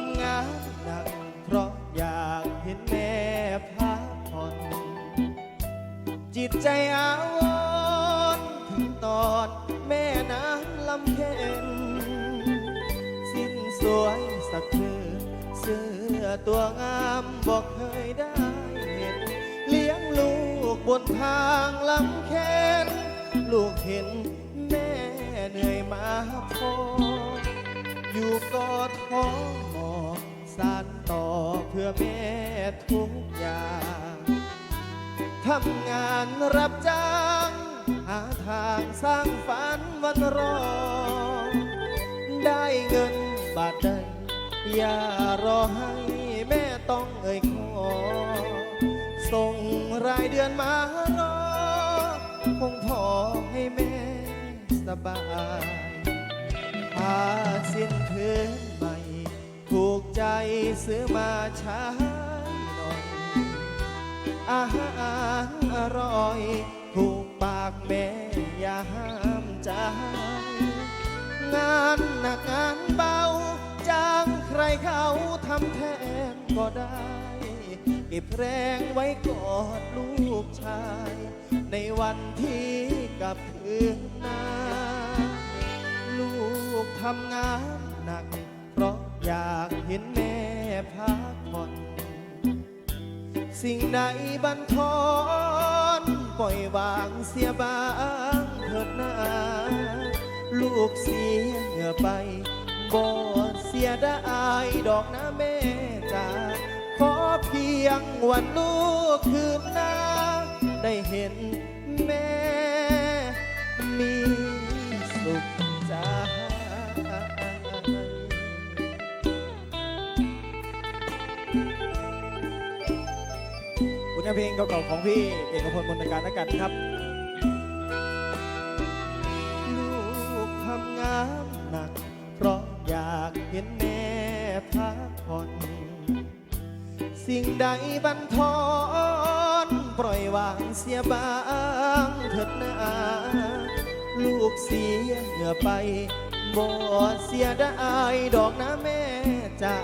ทำงานหนัก เพราะอยากเห็นแม่พักผ่อน จิตใจอาวรถึงตอนแม่น้ำลำเค็นสิ้นสวยสักเธอเสื้อตัวงามบอกเคยได้เห็น เลี้ยงลูกบนทางลำเค็นลูกเห็นแม่เหนื่อยมาพอ อยู่กอดท้องหมอสานต่อเพื่อแม่ทุกอย่างทำงานรับจ้าง หาทางสร้างฝันวันรอ ได้เงินบาทใดอย่ารอให้แม่ต้องเอ่ยขอ ส่งรายเดือนมารอ คงพอให้แม่สบาย ซื้อมาใช้หน่อยอาหารอร่อย ถูกปากแม่อย่าห้ามใจงานหนักงานเบาจ้างใครเขาทำแทนก็ได้เก็บแรงไว้กอดลูกชาย ในวันที่กลับคืนนาลูกทำงานหนัก เพราะอยากเห็นแม่ สิ่งใดบันทอนปล่อยวางเสียบ้างเถิดนาลูกเสียเหงื่อไปบ่เสียดายดอกนะแม่จ๋าขอเพียงวันลูกคืนหน้า ได้เห็นแม่มีสุขใจ ผลงานเพลงเก่าๆของพี่เอกพลมนการนักกันครับ ลูกทำงานหนัก เพราะอยากเห็นแม่พักผ่อน สิ่งใดบันทอนปล่อยวางเสียบ้างเถิดนาลูกเสียเหงื่อไปบ่เสียดายดอกนะแม่จ๋า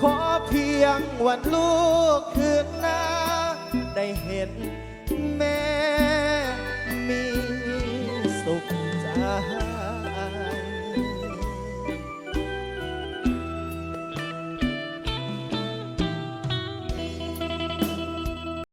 ขอเพียงวันลูกคืนหน้า เห็นแม่